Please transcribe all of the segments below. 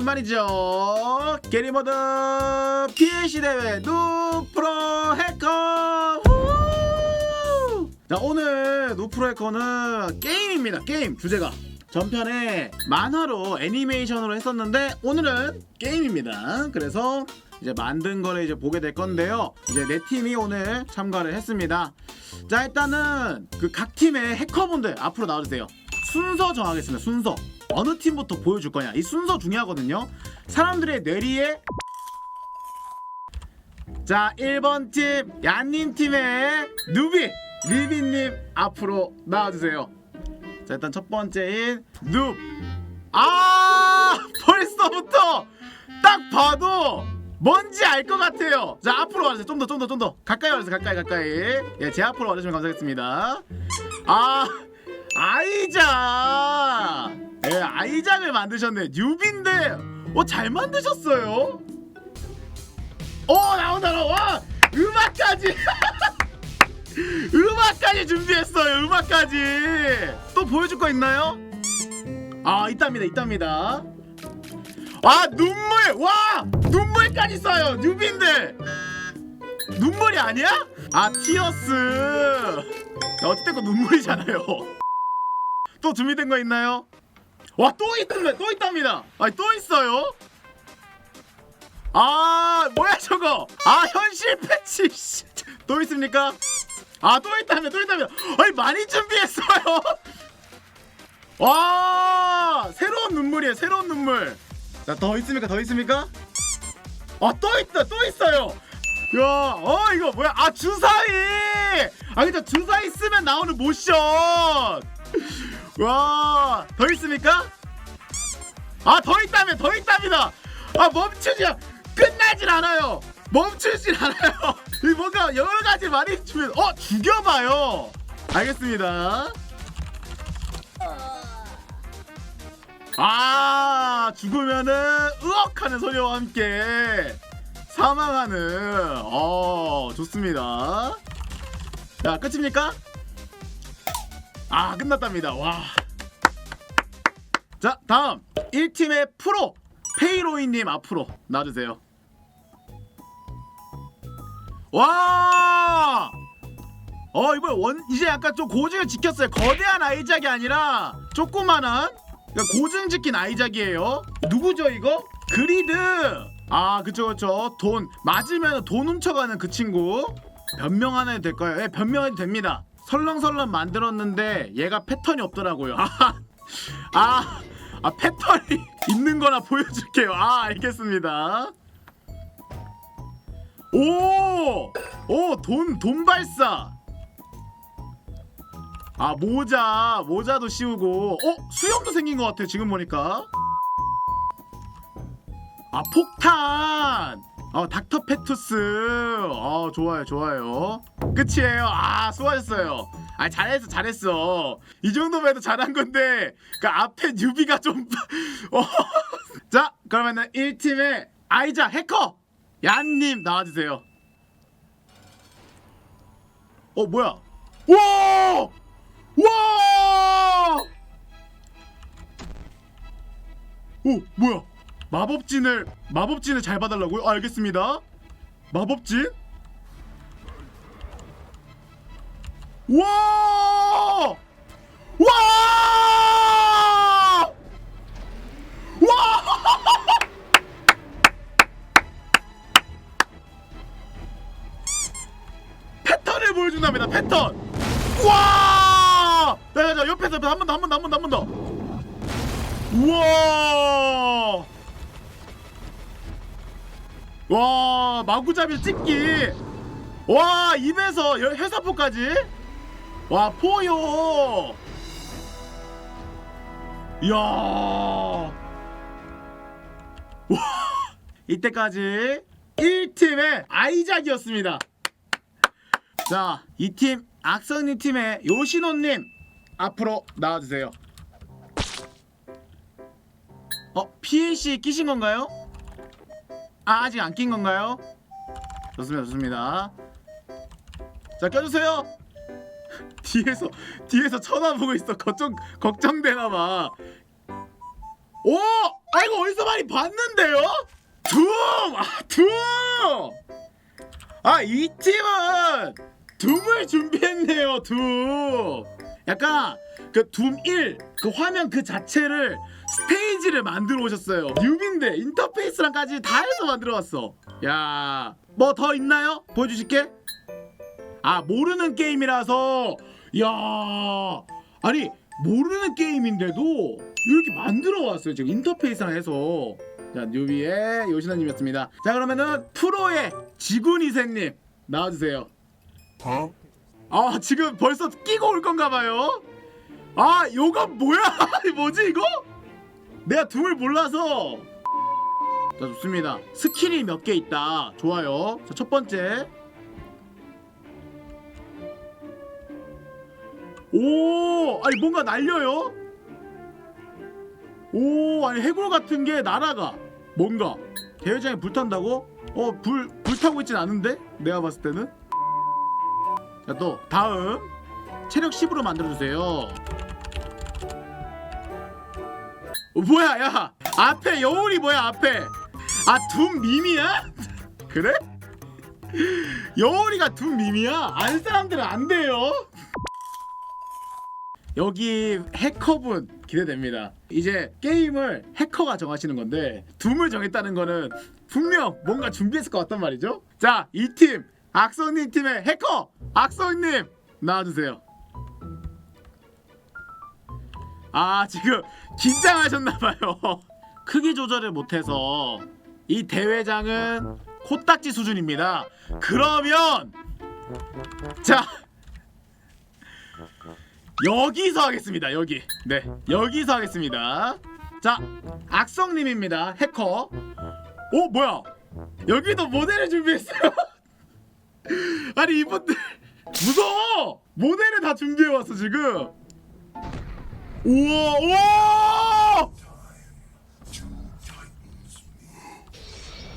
오늘은 말이죠. 게리모드 PLC 대회 누프로 해커! 후! 자 오늘 누프로 해커는 게임입니다 게임. 주제가 전편에 만화로 애니메이션으로 했었는데 오늘은 게임입니다. 그래서 이제 만든 거를 이제 보게 될 건데요. 이제 네 팀이 오늘 참가를 했습니다. 자 일단은 그 각 팀의 해커분들 앞으로 나와주세요. 순서 정하겠습니다 순서 어느 팀부터 보여줄 거냐. 이 순서 중요하거든요. 사람들의 뇌리에 자 1번 팀 얀님 팀의 누비 리비님 앞으로 나와주세요. 자 일단 첫 번째인 눕아 벌써부터 딱 봐도 뭔지 알 것 같아요. 자 앞으로 와주세요. 좀 더 좀 더 좀 더. 가까이 와주세요. 가까이 가까이. 예제 앞으로 와주시면 감사하겠습니다. 아 아이작 예 아이작을 만드셨네. 뉴비인데 어 잘 만드셨어요? 오 나온다 나와 음악까지. 음악까지 준비했어요 음악까지. 또 보여줄 거 있나요? 아 있답니다 있답니다. 아 눈물. 와 눈물까지 써요 뉴비인데. 눈물이 아니야? 아 티어스. 어쨌든 그 눈물이잖아요 또 준비된 거 있나요? 와 또 있답니다 또 있답니다. 아또 있어요? 아 뭐야 저거? 아 현실 패치 씨. 또 있습니까? 아 또 있다며 또 있다며. 아니 많이 준비했어요. 와 새로운 눈물이에요 새로운 눈물. 자더 있습니까 더 있습니까? 아 또 있다 또 있어요. 야 어 이거 뭐야? 아 주사위! 아 근데 주사위 쓰면 나오는 모션 와 더 있습니까? 아 더 있다며 더 있답니다. 아 멈추지 끝나질 않아요. 멈추질 않아요. 이 뭔가 여러 가지 많이 주면 어 죽여봐요. 알겠습니다. 아 죽으면은 으억 하는 소리와 함께 사망하는 어 좋습니다. 자 끝입니까? 아 끝났답니다. 와. 자 다음. 1팀의 프로. 페이로이님 앞으로 나와주세요. 와! 어 이번 원 이제 약간 좀 고증을 지켰어요. 거대한 아이작이 아니라 조그만한 그러니까 고증 지킨 아이작이에요. 누구죠 이거? 그리드! 아 그쵸 그쵸. 돈. 맞으면 돈 훔쳐가는 그 친구. 변명하나 될까요? 예 변명해도 됩니다 설렁설렁 만들었는데 얘가 패턴이 없더라고요 아, 아, 아 패턴이 있는 거나 보여줄게요 아 알겠습니다 오! 오, 돈, 돈 발사! 아, 모자, 모자도 씌우고, 어? 수염도 생긴 것 같아, 지금 보니까. 아, 폭탄! 어, 닥터 페투스. 어, 좋아요, 좋아요. 끝이에요. 아, 수고하셨어요. 아, 잘했어, 잘했어. 이 정도면 해도 잘한 건데, 그 앞에 뉴비가 좀. 어. 자, 그러면은 1팀의 아이자 해커! 얀님 나와주세요. 어 뭐야? 와! 와! 오 뭐야? 마법진을 마법진을 잘 봐달라고요? 아, 알겠습니다. 마법진? 와! 와! 와! 패턴을 보여준답니다 패턴 와 자 자 자 옆에서 한번 더 한 번 더 한 번 더 한 번 더 우와 와 마구잡이 찍기. 와 입에서 여- 해사포까지? 와 포요. 이야. 와 이때까지 1팀의 아이작이었습니다. 자, 이 팀 악성님 팀의 요시노님 앞으로 나와주세요. 어, PAC 끼신 건가요? 아, 아직 안 낀 건가요? 좋습니다, 좋습니다. 자, 껴주세요. 뒤에서 뒤에서 쳐다보고 있어. 걱정 걱정되나 봐. 오! 아 이거 어디서 많이 봤는데요? 둠! 아 둠! 아이 팀은 둠을 준비했네요 둠 약간 그둠1그 화면 그 자체를 스테이지를 만들어 오셨어요. 뉴비인데 인터페이스랑까지 다 해서 만들어 왔어. 야 뭐 더 있나요? 보여주실게? 아 모르는 게임이라서. 야 아니 모르는 게임인데도 이렇게 만들어 왔어요 지금 인터페이스랑 해서. 자 뉴비의 요시나님이었습니다. 자 그러면은 프로의 지구니세님 나와주세요. Huh? 아 지금 벌써 끼고 올 건가 봐요. 아 요거 뭐야? 뭐지 이거? 내가 둠을 몰라서. 자 좋습니다. 스킬이 몇 개 있다. 좋아요. 자 첫 번째. 오 아니 뭔가 날려요? 오 아니 해골 같은 게 날아가. 뭔가. 대회장에 불 탄다고? 어 불 불 타고 있진 않은데? 내가 봤을 때는 자또 다음 체력 10으로 만들어주세요 어, 뭐야 야 앞에 여울이 뭐야 앞에 아 둠 밈이야? 그래? 여울이가 둠 밈이야? 안 사람들은 안 돼요 여기 해커분 기대됩니다 이제 게임을 해커가 정하시는 건데 둠을 정했다는 거는 분명 뭔가 준비했을 것 같단 말이죠 자 이 팀 악성님 팀의 해커 악성님 나와주세요. 아 지금 긴장하셨나봐요. 크기 조절을 못해서 이 대회장은 코딱지 수준입니다. 그러면 자 여기서 하겠습니다 여기. 네 여기서 하겠습니다. 자 악성님입니다 해커. 오 뭐야? 여기도 모델을 준비했어요? 아니 이분들 무서워 모델을 다 준비해왔어 지금 우와 우와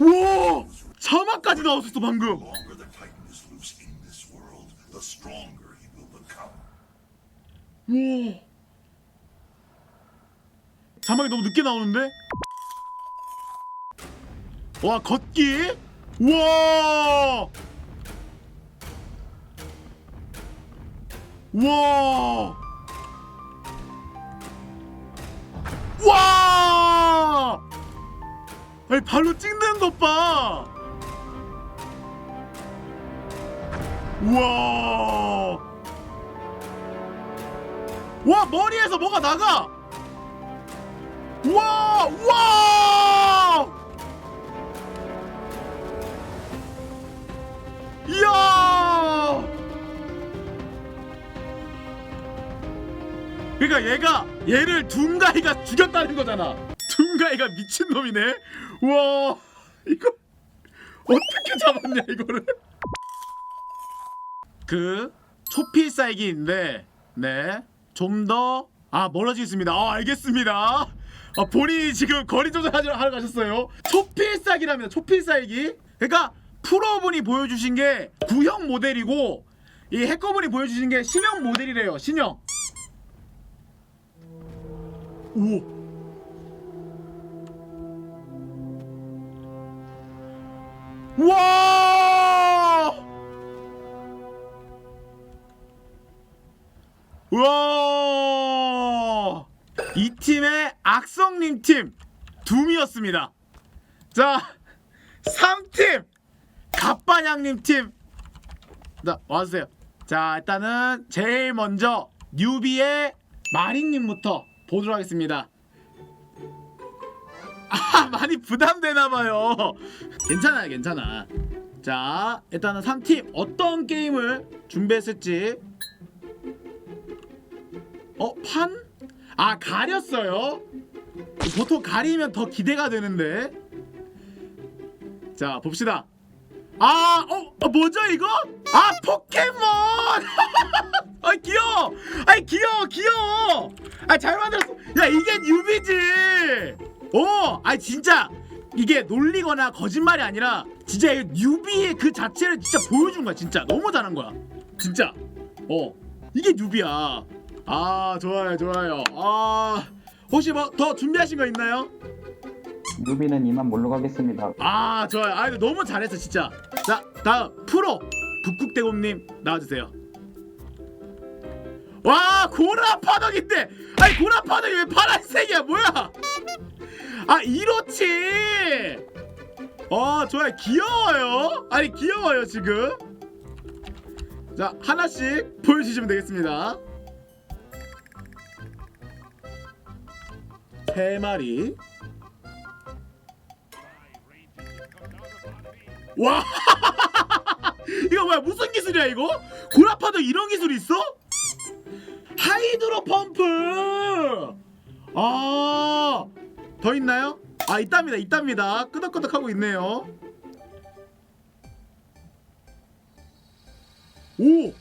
우와 자막까지 나왔었어 방금. 우와 자막이 너무 늦게 나오는데? 와 걷기? 우와 우와! 와! 아니 발로 찍는 것 봐! 우와! 와 머리에서 뭐가 나가! 우와! 우와 그러니까 얘가 얘를 둠가이가 죽였다는 거잖아 둠가이가 미친 놈이네 우와 이거 어떻게 잡았냐 이거를 그 초필 살기인데 네 좀 더 아 멀어지겠습니다. 아 알겠습니다. 아 본인이 지금 거리 조절하러 하러 가셨어요. 초필살기랍니다. 초필살기. 그러니까 프로분이 보여주신 게 구형 모델이고 이 해커분이 보여주신 게 신형 모델이래요. 신형. 오. 와! 우와! 이 팀의 악성님 팀 둠이었습니다. 자, 3팀 갑반양님 팀. 자, 와주세요. 자, 일단은 제일 먼저 뉴비의 마린님부터 보도록 하겠습니다. 아, 많이 부담되나봐요. 괜찮아요, 괜찮아. 자, 일단은 3팀 어떤 게임을 준비했을지 어 판? 아 가렸어요? 보통 가리면 더 기대가 되는데 자 봅시다 아 어, 어 뭐죠 이거? 아 포켓몬! 아 귀여워! 아이 귀여워 귀여워! 아 잘 만들었어. 야 이게 뉴비지! 어, 아 진짜 이게 놀리거나 거짓말이 아니라 진짜 이 뉴비의 그 자체를 진짜 보여준 거야 진짜. 너무 잘한 거야. 진짜. 어 이게 뉴비야. 아 좋아요 좋아요. 아 혹시 뭐 더 준비하신 거 있나요? 루비는 이만 물러가겠습니다. 아 좋아요. 아 근데 너무 잘했어 진짜. 자 다음 프로 북극대곰님 나와주세요. 와 고라 파덕인데! 아니 고라 파덕이 왜 파란색이야? 뭐야? 아 이렇지 어 좋아요. 귀여워요. 아니 귀여워요 지금. 자 하나씩 보여주시면 되겠습니다. 세 마리 와 이거 뭐야 무슨 기술이야 이거? 고라파도 이런 기술이 있어? 하이드로 펌프 아더 있나요? 아 있답니다 있답니다 끄덕끄덕 하고 있네요 오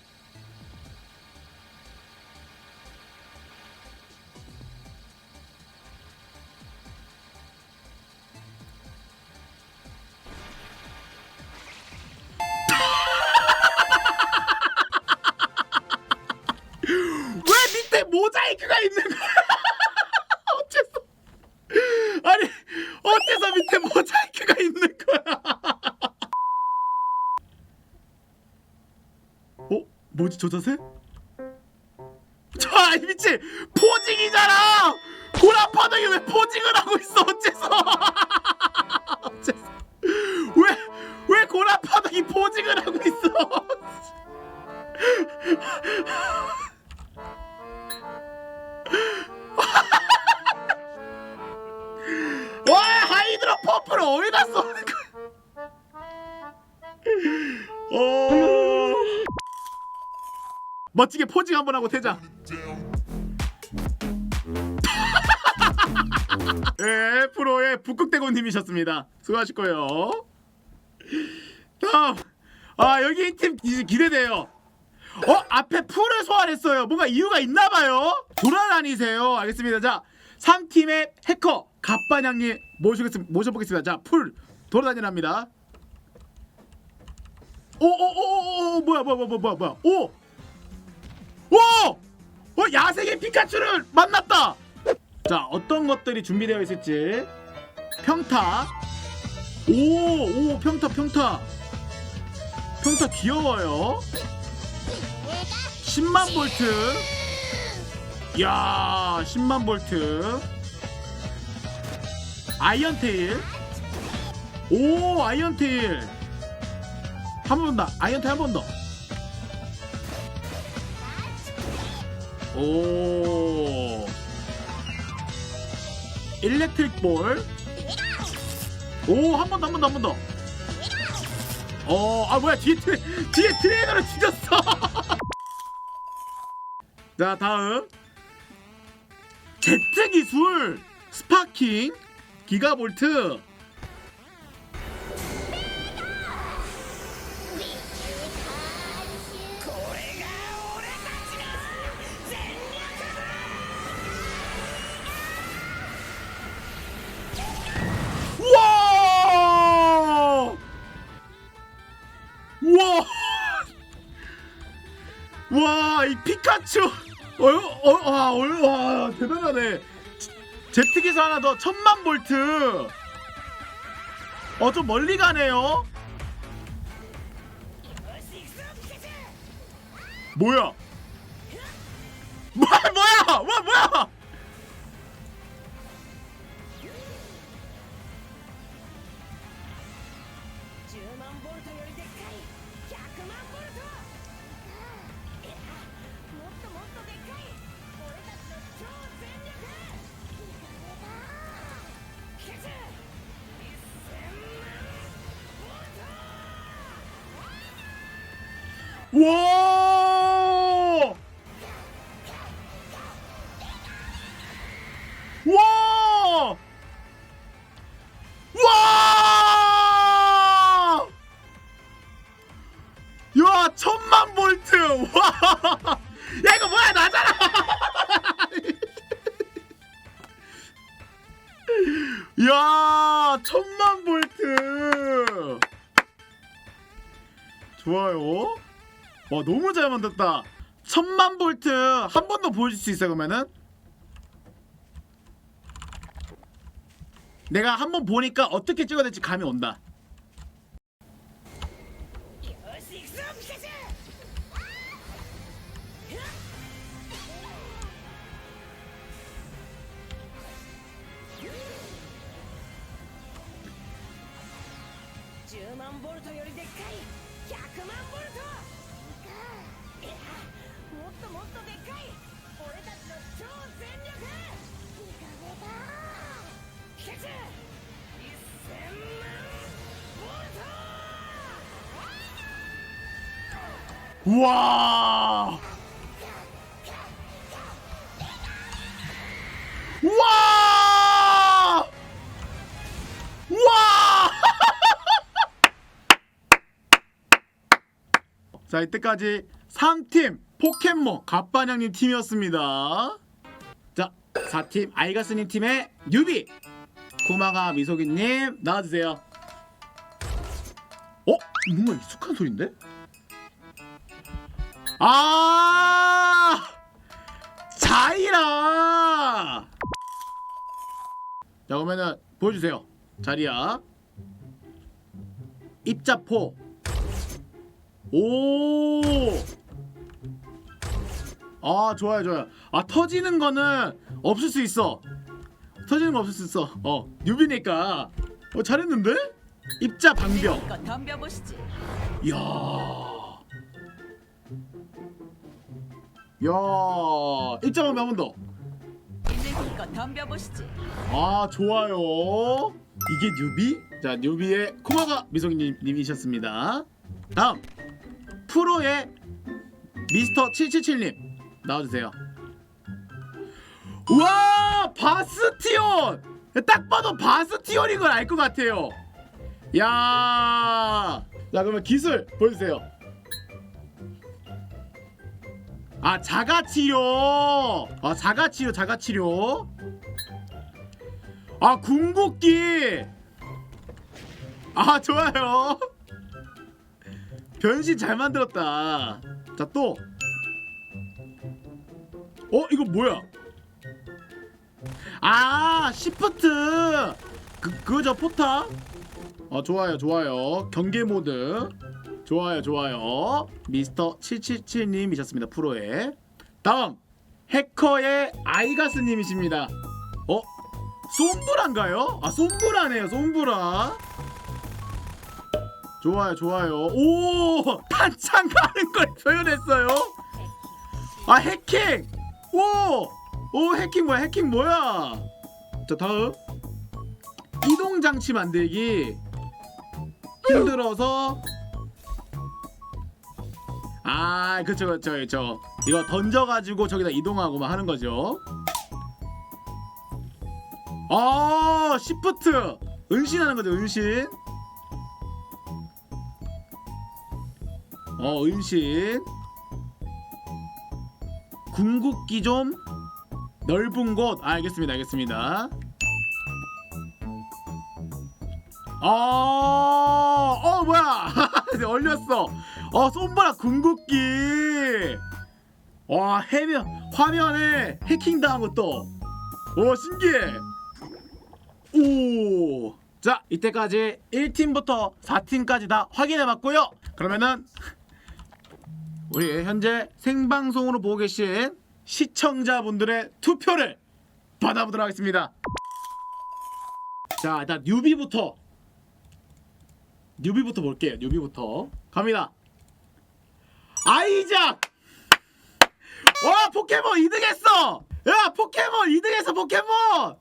저 자세? 저 아니 미친 포징이잖아! 고라파덕이 왜 포징을 하고 있어 어째서? 어째서? 왜, 왜 고라파덕이 포징을 하고 있어? 와 하이드로 펌프를 어디다 멋지게 포징 한번 하고 퇴장. 예, 프로의 북극대고님이셨습니다. 수고하실 거예요. 다음, 아 여기 팀 기- 기대돼요. 어 앞에 풀을 소환했어요. 뭔가 이유가 있나봐요. 돌아다니세요. 알겠습니다. 자, 3팀의 해커 갑반양님 모시겠습 모셔보겠습니다. 자, 풀 돌아다니랍니다. 오오오오오 뭐야 뭐야 뭐야 뭐야 뭐야 오! 오! 어 야생의 피카츄를 만났다. 자, 어떤 것들이 준비되어 있을지 평타. 오, 오, 평타, 평타. 평타 귀여워요. 10만 볼트. 야, 10만 볼트. 아이언 테일. 오, 아이언 테일. 한 번 더. 아이언 테일 한 번 더. 오. 일렉트릭 볼. 오, 한 번 더, 한 번 더, 한 번 더. 어, 아 뭐야 뒤에 트레, 뒤에 트레이너를 죽였어. 자, 다음. 제트 기술 스파킹 기가볼트. 와, 이 피카츄! 어유, 어, 와, 어유, 와, 대단하네. 제트기사 하나 더, 천만 볼트! 어, 좀 멀리 가네요? 뭐야? 뭐야, 뭐야! 와, 뭐야! 와! 와 너무 잘 만들었다. 천만 볼트 한 번 더 보여줄 수 있어요 그러면은? 내가 한 번 보니까 어떻게 찍어야 될지 감이 온다. 우와! 와! 와! 자, 이때까지 3팀 포켓몬 갑반장님 팀이었습니다. 자, 4팀 아이가스님 팀의 뉴비 쿠마가 미소기님 나와주세요. 어? 뭔가 익숙한 소린데? 아 자이라. 자 그러면은 보여주세요. 자리야. 입자포. 오아 좋아요 좋아요. 아 터지는 거는 없을 수 있어. 터지는 거 없을 수 있어. 어 뉴비니까. 어 잘했는데? 입자 방벽. 이야. 야, 입장한 한번 더. 있는 거 덤벼보시지. 아, 좋아요. 이게 뉴비? 자, 뉴비의 코마가 미성님 님이셨습니다. 다음. 프로의 미스터 777님 나와 주세요. 우와! 바스티온! 딱 봐도 바스티온인 걸 알 것 같아요. 야! 자, 그러면 기술 보여주세요. 아, 자가치료! 아, 자가치료, 자가치료. 아, 궁극기! 아, 좋아요. 변신 잘 만들었다. 자, 또. 어, 이거 뭐야? 아, 시프트! 그, 그거죠, 포타? 어 좋아요 좋아요 경계 모드 좋아요 좋아요. 미스터 777님이셨습니다 프로의. 다음 해커의 아이가스님이십니다. 어? 솜브라인가요? 아 솜브라네요 솜브라. 좋아요 좋아요. 오 탄창 가는 걸 표현했어요? 아 해킹. 오 오 해킹 뭐야 해킹 뭐야? 자 다음. 이동 장치 만들기. 힘들어서 아 그쵸 그쵸 그쵸. 이거 던져가지고 저기다 이동하고 막 하는 거죠. 아 시프트! 은신하는 거죠 은신. 어 은신. 궁극기 좀 넓은 곳. 아, 알겠습니다 알겠습니다 아, 어 뭐야? 얼렸어. 어 솜브라 궁극기. 와 해면 화면에 해킹 당한 것도. 오 신기해. 오. 자 이때까지 1팀부터 4팀까지 다 확인해봤고요. 그러면은 우리 현재 생방송으로 보고 계신 시청자분들의 투표를 받아보도록 하겠습니다. 자 일단 뉴비부터 뉴비부터 볼게요. 뉴비부터 갑니다. 아이작. 와 포켓몬 2등했어. 야 포켓몬 2등했어 포켓몬.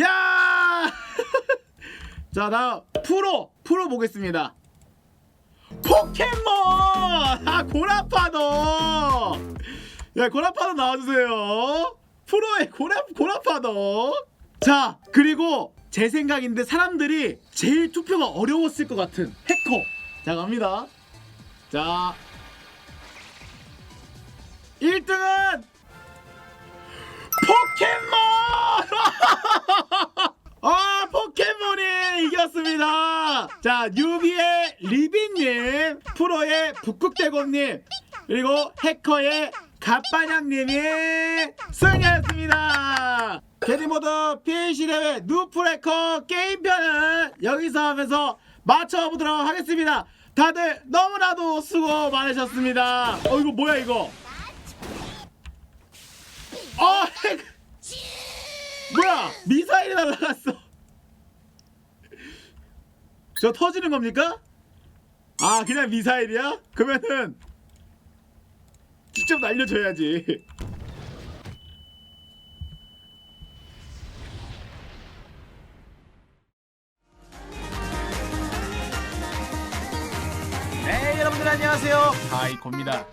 야. 자 다음 프로 프로 보겠습니다. 포켓몬 아 고라파도. 야 고라파도 나와주세요. 프로의 고라 고라파도. 자 그리고 제 생각인데 사람들이 제일 투표가 어려웠을 것 같은 해커. 자 갑니다. 자. 1등은 포켓몬! 아 포켓몬이 이겼습니다. 자 뉴비의 리비님 프로의 북극대곰님 그리고 해커의 갓바냥님이 승리하였습니다 게리모드 PAC 대회 누프레커 게임편은 여기서 하면서 맞춰보도록 하겠습니다. 다들 너무나도 수고 많으셨습니다. 어 이거 뭐야 이거? 어 핵! 뭐야 미사일이 날라갔어. 저 터지는 겁니까? 아 그냥 미사일이야? 그러면은 직접 날려줘야지. 안녕하세요. 바이코입니다